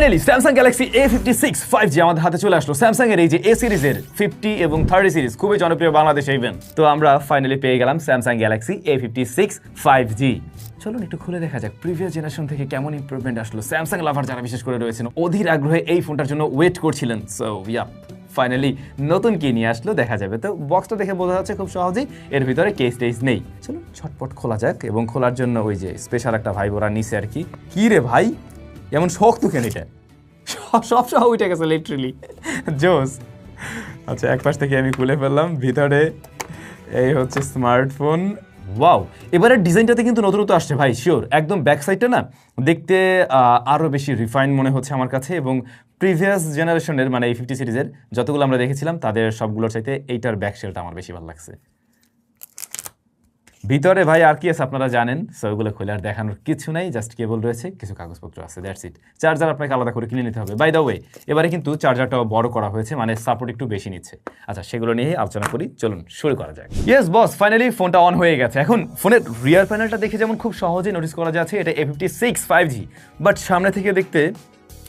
Finally Samsung Galaxy A fifty six five G আমাদের হাতে চলে আসলো। স্যামসাং এর এই যে এ সিরিজের ফিফটি এবং থার্টি সিরিজ খুবই জনপ্রিয় বাংলাদেশে ইভেন্ট তো আমরা ফাইনালি পেয়ে গেলাম Samsung Galaxy A fifty six five G চলুন একটু খুলে দেখা যাক প্রিভিয়াস জেনারেশন থেকে কেমন ইমপ্রুভমেন্ট আসলো। স্যামসাং লাভার যারা বিশেষ করে রয়েছেন, অধীর আগ্রহে এই ফোনটার জন্য ওয়েট করছিলেন। সো ইয়া ফাইনালি নতুন কি নিয়ে আসলো, দেখা যাবে। তো বক্সটা দেখে বোঝা যাচ্ছে খুব সহজেই, এর ভিতরে কেস টেস নেই। চলো ছটপট খোলা যাক এবং খোলার জন্য ওই যে স্পেশাল একটা ভাই বোরা নিচে আর কি। কি রে ভাই? এমন শক্ত কেন এটা। সব সব সহ উঠে গেছে লিটারেলি জোস। আচ্ছা এক পাশ থেকে আমি খুলে ফেললাম। ভিতরে এই হচ্ছে স্মার্টফোন ওয়াও এবারের ডিজাইনটাতে কিন্তু নতুনত্ব আসছে ভাই শিওর একদম ব্যাক সাইডটা না দেখতে আরও বেশি রিফাইন মনে হচ্ছে আমার কাছে এবং প্রিভিয়াস জেনারেশনের মানে এই ফিফটি সিরিজের যতগুলো আমরা দেখেছিলাম তাদের সবগুলোর চাইতে এইটার ব্যাক শেলটা আমার বেশি ভালো লাগছে। ভিতরে ভাই আর কি আছে আপনারা জানেন? সো ওগুলো খুলে আর দেখানোর কিছু নাই জাস্ট কেবল রয়েছে, কিছু কাগজপত্র আছে দ্যাটস ইট চার্জার আপনাকে আলাদা করে কিনে নিতে হবে। বাই দ্য ওয়ে এবারে কিন্তু চার্জারটাও বড় করা হয়েছে মানে সাপোর্ট একটু বেশি নিচ্ছে। আচ্ছা সেগুলো নিয়ে আলোচনা করি, চলুন শুরু করা যাক। ইয়েস বস ফাইনালি ফোনটা অন হয়ে গেছে। এখন ফোনের রিয়ার প্যানেলটা দেখে যেমন খুব সহজেই নোটিস করা যাচ্ছে, এটা A fifty six five G but সামনে থেকে দেখতে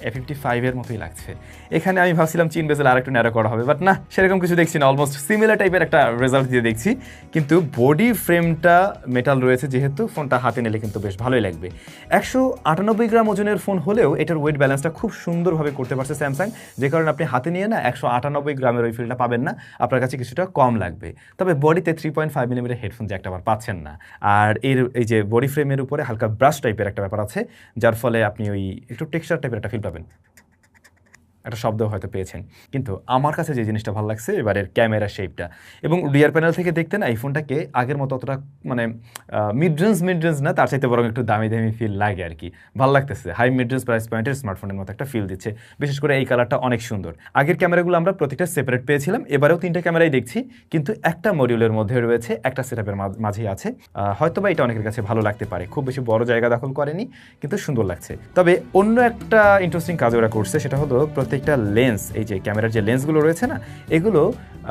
এ ফিফটি ফাইভের মতোই লাগছে। এখানে আমি ভাবছিলাম চিন বেজেল আর একটু ন্যারো করা হবে বাট না, সেরকম কিছু দেখছি না অলমোস্ট সিমিলার টাইপের একটা রেজাল্ট দিয়ে দেখছি। কিন্তু বডি ফ্রেমটা মেটাল রয়েছে, যেহেতু ফোনটা হাতে নিলে কিন্তু বেশ ভালোই লাগবে। একশো আটানব্বই গ্রাম ওজনের ফোন হলেও এটার ওয়েট ব্যালেন্সটা খুব সুন্দরভাবে করতে পারছে স্যামসাং যে কারণে আপনি হাতে নিয়ে না একশো আটানব্বই গ্রামের ওই ফিলটা পাবেন না, আপনার কাছে কিছুটা কম লাগবে। তবে বডিতে three point five millimetre headphone যে একটা আবার পাচ্ছেন না। আর এর এই যে বডি ফ্রেমের উপরে হালকা ব্রাশ টাইপের একটা ব্যাপার আছে, যার ফলে আপনি ওই একটু টেক্সচার টাইপের একটা ফিল পাবেন একটা শব্দ হয়তো পেয়েছেন। কিন্তু আমার কাছে যে জিনিসটা ভালো লাগছে, এবারের ক্যামেরা শেপটা। এবং রিয়ার প্যানেল থেকে দেখতে না এই ফোনটাকে আগের মতো অতটা মানে মিড রেঞ্জ মিড রেঞ্জ না, তার চাইতে বরং একটু দামি দামি ফিল লাগে আর কি। ভালো লাগতেছে। হাই মিড রেঞ্জ প্রাইস পয়েন্টের স্মার্টফোনের মতো একটা ফিল দিচ্ছে। বিশেষ করে এই কালারটা অনেক সুন্দর। আগের ক্যামেরাগুলো আমরা প্রতিটা সেপারেট পেয়েছিলাম, এবারেও তিনটা ক্যামেরাই দেখছি। কিন্তু একটা মডিউলের মধ্যে রয়েছে, একটা সেটআপের মাঝেই আছে। হয়তো বা এটা অনেকের কাছে ভালো লাগতে পারে। খুব বেশি বড় জায়গা দখল করেনি, কিন্তু সুন্দর লাগছে। তবে অন্য একটা ইন্টারেস্টিং কাজ ওরা করছে, সেটা হলো প্রত্যেকটা লেন্স এই যে ক্যামেরার যে লেন্সগুলো রয়েছে না, এগুলো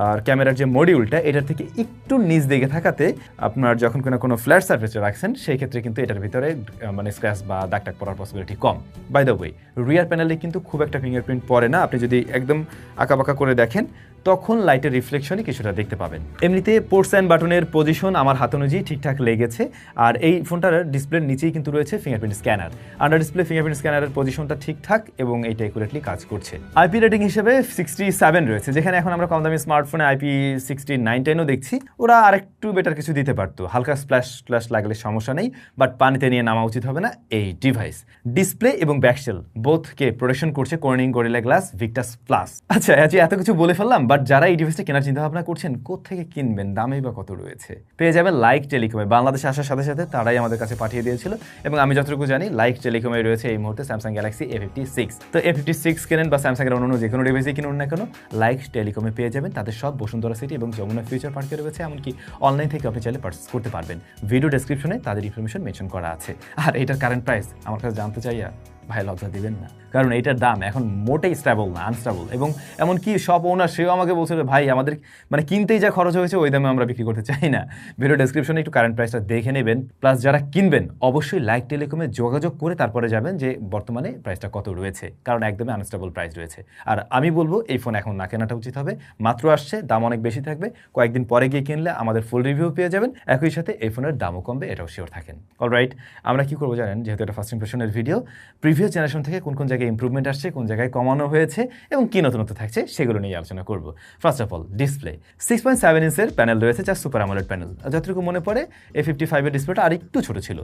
আর ক্যামেরার যে মডিউলটা এটার থেকে একটু নিচ দিকে থাকাতে আপনার যখন কোনো কোনো ফ্ল্যাট সার্ফেসে রাখছেন, সেই ক্ষেত্রে কিন্তু এটার ভিতরে মানে স্ক্র্যাচ বা দাগ টাক পড়ার পসিবিলিটি কম। বাই দ্য ওয়ে রিয়ার প্যানেলে কিন্তু খুব একটা ফিঙ্গারপ্রিন্ট পড়ে না। আপনি যদি একদম আঁকাবাঁকা করে দেখেন তখন লাইটের রিফ্লেকশনই কিছুটা দেখতে পাবেন। এমনিতে পোর্টস অ্যান্ড বাটনের পজিশন আমার হাত অনুযায়ী ঠিকঠাক লেগেছে, আর এই ফোনটার ডিসপ্লের নিচেই কিন্তু রয়েছে fingerprint scanner under display fingerprint স্ক্যানারের পজিশনটা ঠিকঠাক এবং এইটা একুরেটলি কাজ করছে। আইপি রেটিং হিসেবে সিক্সটি সেভেন রয়েছে, যেখানে এখন আমরা কম দামি স্মার্টফোনে আইপি সিক্সটি নাইন টেনও দেখছি। ওরা আরেকটু বেটার কিছু দিতে পারতো, হালকা স্প্ল্যাশ স্প্ল্যাশ লাগলে সমস্যা নেই বাট পানিতে নিয়ে নামা উচিত হবে না এই ডিভাইস ডিসপ্লে এবং ব্যাকসেল বোথকে প্রোটেকশন করছে Corning Gorilla Glass Victus plus আচ্ছা এত কিছু বলে ফেললাম বাট যারা এই ডিভাইসটা কেনার চিন্তা ভাবনা করছেন থেকে কিনবেন? দামেই বা কত রয়েছে? পেয়ে যাবেন লাইক টেলিকমে বাংলাদেশে আসার সাথে সাথে তারাই আমাদের কাছে পাঠিয়ে দিয়েছিল। এবং আমি যতটুকু জানি লাইক টেলিকমে রয়েছে এই মুহূর্তে Samsung Galaxy A fifty six তো এ ফিফটি সিক্স কেনেন বা স্যামসাংয়ের অন্য যে কোনো ডিভাইসে কিনুন না কেন লাইক টেলিকমে পেয়ে যাবেন। তাদের সব বসুন্ধরা সিটি এবং যমুনা ফিউচার পার্কে রয়েছে। এমনকি অনলাইন থেকে আপনি চাইলে পার্চেস করতে পারবেন। ভিডিও ডেসক্রিপশনে তাদের ইনফরমেশন মেনশন করা আছে। আর এটার কারেন্ট প্রাইস আমার কাছে জানতে চাইয়া ভাই, লজ্জা দিবেন না। কারণ এটার দাম এখন মোটেই স্টেবল না আনস্টেবল এবং এমনকি সব ওনার সেও আমাকে বলছে ভাই, আমাদের মানে কিনতেই যা খরচ হয়েছে, ওই দামে আমরা বিক্রি করতে চাই না। ভিডিও ডেসক্রিপশনে একটু কারেন্ট প্রাইসটা দেখে নেবেন। প্লাস যারা কিনবেন, অবশ্যই লাইক টেলিকমে যোগাযোগ করে তারপরে যাবেন যে, বর্তমানে প্রাইসটা কত রয়েছে। কারণ একদমই আনস্টেবল প্রাইস রয়েছে। আর আমি বলব, এই ফোন এখন না কেনাটা উচিত হবে। মাত্র আসছে, দাম অনেক বেশি থাকবে। কয়েকদিন পরে গিয়ে কিনলে আমাদের ফুল রিভিউ পেয়ে যাবেন। একই সাথে এই ফোনের দামও কমবে, এটাও শিওর থাকেন। অলরাইট আমরা কি করব জানেন? যেহেতু এটা ফার্স্ট ইম্প্রেশনের ভিডিও প্রিভিয়াস জেনারেশন থেকে কোন কোন জায়গায় ইম্প্রুভমেন্ট আসছে, কোন জায়গায় কমানো হয়েছে এবং কী নতুনত্ব থাকছে সেগুলো নিয়ে আলোচনা করব। First of all display six point seven ইঞ্চের panel রয়েছে যা সুপার আমলের প্যানেল যতটুকু মনে পড়ে এ ফিফটি ফাইভের ডিসপ্লেটা আর একটু ছোটো ছিল।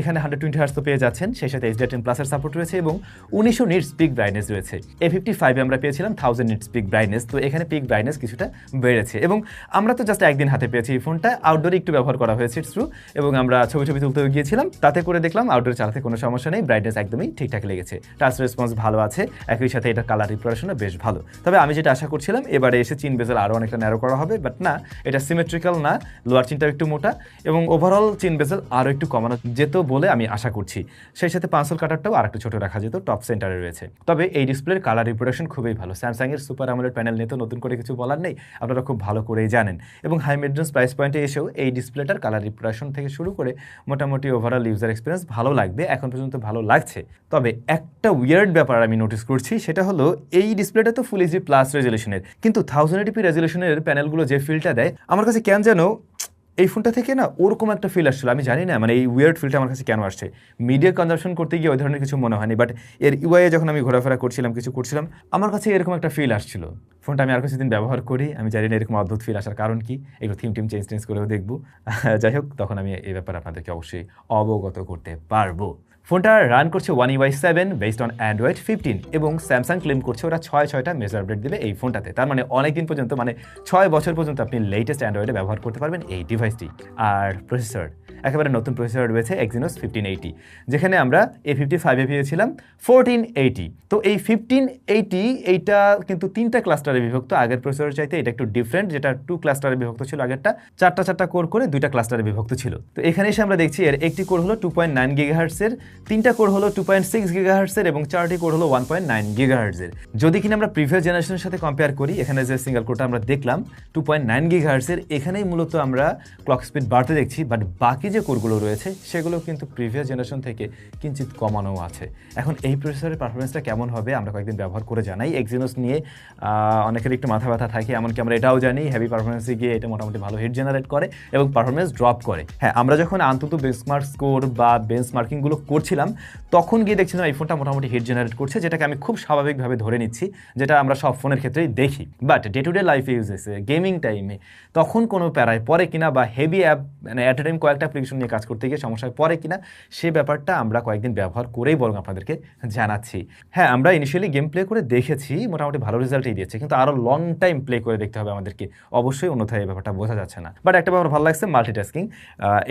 এখানে হান্ড্রেড টোয়েন্টি হার্স তো পেয়ে যাচ্ছেন, সেই সাথে এইচডি টেন প্লাসের সাপোর্ট রয়েছে এবং উনিশশো নিট পিক ব্রাইটনেস রয়েছে। এ ফিফটি ফাইভে আমরা পেয়েছিলাম থাউজেন্ড নিটস পিক ব্রাইটনেস তো এখানে পিক ব্রাইটনেস কিছুটা বেড়েছে। এবং আমরা তো জাস্ট একদিন হাতে পেয়েছি এই ফোনটা আউটডোরে একটু ব্যবহার করা হয়েছে থ্রু এবং আমরা ছবি ছবি তুলতে গিয়েছিলাম, তাতে করে দেখলাম আউটডোর চালাতে কোনো সমস্যা নেই ব্রাইটনেস একদমই ঠিকঠাক লেগেছে। টাচ রেসপন্স ভালো আছে, একই সাথে এটা কালার রিপ্রেশনও বেশ ভালো। তবে আমি যেটা আশা করছিলাম, এবারে এসে চিন বেজেল আরও অনেকটা ন্যারো করা হবে বাট না, এটা সিমেট্রিক্যাল না লোয়ার চিনটাও একটু মোটা, এবং ওভারঅল চিন বেজেল আরও একটু কমানো যেত বলে আমি আশা করছি। সেই সাথে পাঁচল কাটারটাও আর একটু ছোটো রাখা যেত টপ সেন্টারে রয়েছে। তবে এই ডিসপ্লের কালার রিপ্রেশন খুবই ভালো। স্যামসাংয়ের সুপার আমলের প্যানেল নিয়ে তো নতুন করে কিছু বলার নেই, আপনারা খুব ভালো করেই জানেন। এবং হাই মিডরেন্স প্রাইস পয়েন্টে এসেও এই ডিসপ্লেটার কালার রিপ্রেশন থেকে শুরু করে মোটামুটি ওভারঅল ইউজার এক্সপিরিয়েন্স ভালো লাগবে, এখন পর্যন্ত ভালো লাগছে। তবে তবে একটা উইয়ার্ড ব্যাপার আমি নোটিস করছি, সেটা হলো এই ডিসপ্লেটা তো ফুল এইচডি প্লাস রেজলিউশনের কিন্তু থাউজেন্ড এটিপি রেজলিউশনের প্যানেলগুলো যে ফিলটা দেয়, আমার কাছে কেন যেন এই ফোনটা থেকে না ওরকম একটা ফিল আসছিল। আমি জানি না মানে এই উইয়ার্ড ফিলটা আমার কাছে কেন আসছে? মিডিয়া কনজামশন করতে গিয়ে ওই ধরনের কিছু মনে হয়নি বাট এর ইউআইয়ে যখন আমি ঘোরাফেরা করছিলাম, কিছু করছিলাম, আমার কাছে এরকম একটা ফিল আসছিল। ফোনটা আমি আর কিছুদিন ব্যবহার করি, আমি জানি না এরকম অদ্ভুত ফিল আসার কারণ কি, এগুলো থিম টিম চেঞ্জ টেঞ্জ করেও দেখব। যাই হোক, তখন আমি এই ব্যাপারে আপনাদেরকে অবশ্যই অবগত করতে পারব। ফোনটা রান করছে One UI seven based on Android fifteen এবং স্যামসাং ক্লেম করছে ওরা ছয় ছয়টা মেজার আপডেট দেবে এই ফোনটাতে। তার মানে অনেক দিন পর্যন্ত মানে ছয় বছর পর্যন্ত আপনি লেটেস্ট অ্যান্ড্রয়েডে ব্যবহার করতে পারবেন এই ডিভাইসটি আর প্রসেসর একেবারে নতুন প্রসেসর রয়েছে এক্সিনোস ফিফটিন এইটি যেখানে আমরা এ ফিফটি ফাইভে পেয়েছিলাম ফোরটিন এইটি তো এই ফিফটিন এইটি এইটা কিন্তু তিনটা ক্লাস্টারে বিভক্ত। আগের প্রসেসর চাইতে এটা একটু ডিফারেন্ট যেটা টু ক্লাস্টারে বিভক্ত ছিল, আগেরটা চারটা চারটা কোর করে দুইটা ক্লাস্টারে বিভক্ত ছিল। তো এখানে এসে আমরা দেখছি এর একটি কোর হলো টু পয়েন্ট নাইন গিগাহার্সের তিনটা কোর হলো টু পয়েন্ট সিক্স গিগাহার্সের এবং চারটি কোর হলো ওয়ান পয়েন্ট নাইন গিগাহার্সের যদি কিনা আমরা প্রিভিয়াস জেনারেশনের সাথে কম্পেয়ার করি, এখানে যে সিঙ্গেল কোরটা আমরা দেখলাম টু পয়েন্ট নাইন গিগাহার্সের এখানেই মূলত আমরা ক্লক স্পিড বাড়তে দেখছি বাট বাকি যে কোরগুলো রয়েছে সেগুলো কিন্তু প্রিভিয়াস জেনারেশন থেকে কিঞ্চিত কমানো আছে। এখন এই প্রসেসরের পারফরমেন্সটা কেমন হবে, আমরা কয়েকদিন ব্যবহার করে জানাই। এক্সিনোস নিয়ে অনেকের একটু মাথা ব্যথা থাকে, এমনকি আমরা এটাও জানি হেভি পারফরমেন্সে গিয়ে এটা মোটামুটি ভালো হিট জেনারেট করে এবং পারফরমেন্স ড্রপ করে। হ্যাঁ আমরা যখন আন্তত বেঞ্চমার্ক স্কোর বা বেঞ্চ মার্কিংগুলো করছিলাম, তখন গিয়ে দেখছিলাম এই ফোনটা মোটামুটি হিট জেনারেট করছে, যেটাকে আমি খুব স্বাভাবিকভাবে ধরে নিচ্ছি, যেটা আমরা সব ফোনের ক্ষেত্রেই দেখি। But day to day life ইউজেসে gaming টাইমে তখন কোনো প্যারায় পরে কিনা বা হেভি অ্যাপ মানে অ্যাট টাইম কয়েকটা অ্যাপ্লিকেশন নিয়ে কাজ করতে গিয়ে সমস্যায় পরে কিনা, সে ব্যাপারটা আমরা কয়েকদিন ব্যবহার করেই বরং আপনাদেরকে জানাচ্ছি। হ্যাঁ আমরা ইনিশিয়ালি গেম প্লে করে দেখেছি, মোটামুটি ভালো রেজাল্টই দিয়েছে, কিন্তু আরও লং টাইম প্লে করে দেখতে হবে আমাদেরকে। অবশ্যই অন্যথায় এই ব্যাপারটা বোঝা যাচ্ছে না। বাট একটা ব্যাপার ভালো লাগছে মাল্টিটাস্কিং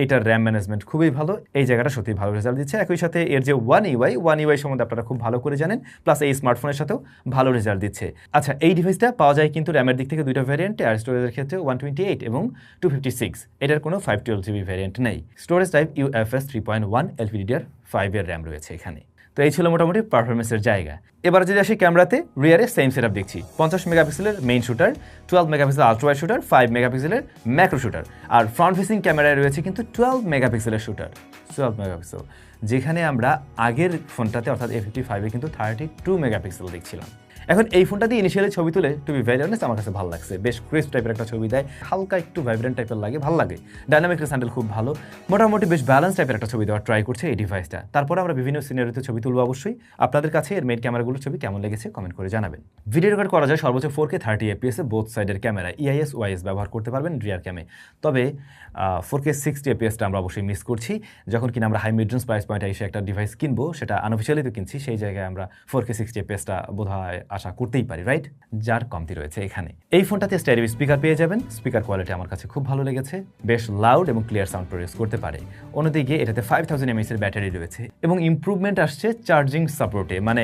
এটার র্যাম ম্যানেজমেন্ট খুবই ভালো, এই জায়গাটা সত্যি ভালো রেজাল্ট দিচ্ছে। একই সাথে এর যে ওয়ান ইউআই ওয়ান ইউআই সম্বন্ধে আপনারা খুব ভালো করে জানেন প্লাস এই স্মার্টফোনের সাথেও ভালো রেজাল্ট দিচ্ছে। আচ্ছা এই ডিভাইসটা পাওয়া যায় কিন্তু র্যামের দিক থেকে দুইটা ভ্যারিয়েন্টে আর স্টোরেজের ক্ষেত্রে ওয়ান টোয়েন্টি এইট এবং টু ফিফটি সিক্স এটার কোনো ফাইভ টুয়েলভ জিবি ভ্যারিয়েন্ট নেই। Storage type UFS three point one LPDDR ফাইভের র্যাম রয়েছে এখানে। তো এই ছিল মোটামুটি পারফরমেন্সের জায়গা। এবার যদি আসি ক্যামেরাতে রিয়ারে সেম সেট দেখছি। পঞ্চাশ মেগাপিক্সেলের main shooter twelve megapixel ultrawide shooter five মেগাপিক্সেলের ম্যাক্রো শুটার আর ফ্রন্ট ফেসিং ক্যামেরায় রয়েছে কিন্তু টুয়েলভ মেগাপিক্সেলের শুটার টুয়েলভ মেগাপিক্সেল যেখানে আমরা আগের ফোনটাতে অর্থাৎ এ ফিফটি ফাইভে কিন্তু থার্টি টু মেগাপিক্সেল দেখছিলাম। এখন এই ফোনটা দিয়ে ইনিশিয়ালি ছবি তুলে টু বি আমার কাছে ভালো লাগছে। বেশ ক্রিস্প টাইপের একটা ছবি দেয়। হালকা একটু ভাইব্রেন্ট টাইপের লাগে, ভালো লাগে। ডাইনামিক স্যান্ডেল খুব ভালো। মোটামুটি বেশ ব্যালেন্স টাইপের একটা ছবি দেওয়ার ট্রাই করছে এই ডিভাইসটা তারপরে আমরা বিভিন্ন সিনারিতে ছবি তুলবো অবশ্যই। আপনাদের কাছে এর মেইন ক্যামেরাগুলোর ছবি কেমন লেগেছে কমেন্ট করে জানাবেন। ভিডিও রেকর্ড করা যায় সর্বোচ্চ ফোর কে থার্টি এপিএসে বোথ সাইডের ক্যামেরা ইআইএস ওয়াইএস ব্যবহার করতে পারবেন রিয়ার ক্যামে তবে ফোর কে সিক্সটি এপিএসটা আমরা অবশ্যই মিস করছি। যখন কিনা আমরা হাই মিডরেন্স প্রাইস পয়েন্টে এসে একটা ডিভাইস কিনবো, সেটা আনঅফিসিয়ালি তো কিনছি, সেই জায়গায় আমরা ফোর কে সিক্সটি এপিএসটা বোধ হয় আশা করতেই পারি রাইট যার কমতি রয়েছে এখানে। এই ফোনটাতে স্টাইরিভ স্পিকার পেয়ে যাবেন। স্পিকার কোয়ালিটি আমার কাছে খুব ভালো লেগেছে। বেশ লাউড এবং ক্লিয়ার সাউন্ড প্রডিউস করতে পারে। অন্যদিকে এটাতে ফাইভ থাউজেন্ড এমএস এর ব্যাটারি রয়েছে এবং ইমপ্রুভমেন্ট আসছে চার্জিং সাপোর্টে মানে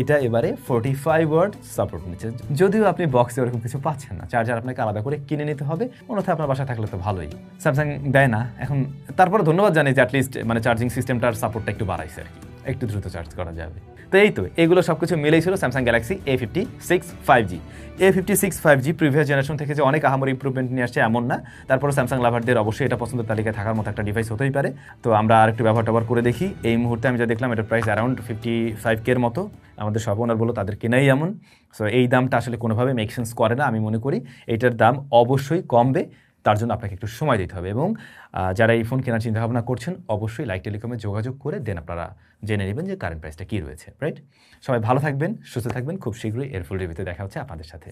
এটা এবারে ফোর্টি ফাইভ ওয়ার্ড সাপোর্ট নিচ্ছে। যদিও আপনি বক্সে ওরকম কিছু পাচ্ছেন না। চার্জার আপনাকে আলাদা করে কিনে নিতে হবে। অন্যথায় আপনার বাসায় থাকলে তো ভালোই। স্যামসাং দেয় না। এখন তারপরে ধন্যবাদ জানি যে অ্যাটলিস্ট মানে চার্জিং সিস্টেমটার সাপোর্টটা একটু বাড়াইছে আর কি। একটু দ্রুত চার্জ করা যাবে। তো এই তো, এগুলো সব কিছু মিলেই ছিল Samsung Galaxy A fifty six five G A fifty six five G previous generation থেকে যে অনেক আহামর ইম্প্রুভমেন্ট নিয়ে আসছে এমন না। তারপরে স্যামসাং লাভারদের অবশ্যই এটা পছন্দের তালিকায় থাকার মতো একটা ডিভাইস হতেই পারে। তো আমরা আরেকটু ব্যবহার ট্যাবহার করে দেখি। এই মুহূর্তে আমি যা দেখলাম এটার প্রাইস অ্যারাউন্ড ফিফটি ফাইভ কের মতো। আমাদের সব ওনার বলো, তাদের কেনাই এমন। সো এই দামটা আসলে কোনোভাবে মেক সেন্স করে না, আমি মনে করি। এটার দাম অবশ্যই কমবে। তার জন্য আপনাকে একটু সময় দিতে হবে এবং যারা এই ফোন কেনার চিন্তা ভাবনা করছেন, অবশ্যই লাইক টেলিকমে যোগাযোগ করে দেন আপনারা জেনে নেবেন যে কারেন্ট প্রাইসটা কী রয়েছে রাইট সবাই ভালো থাকবেন, সুস্থ থাকবেন, খুব শীঘ্রই এর ফুল রিভিউতে দেখা হচ্ছে আপনাদের সাথে।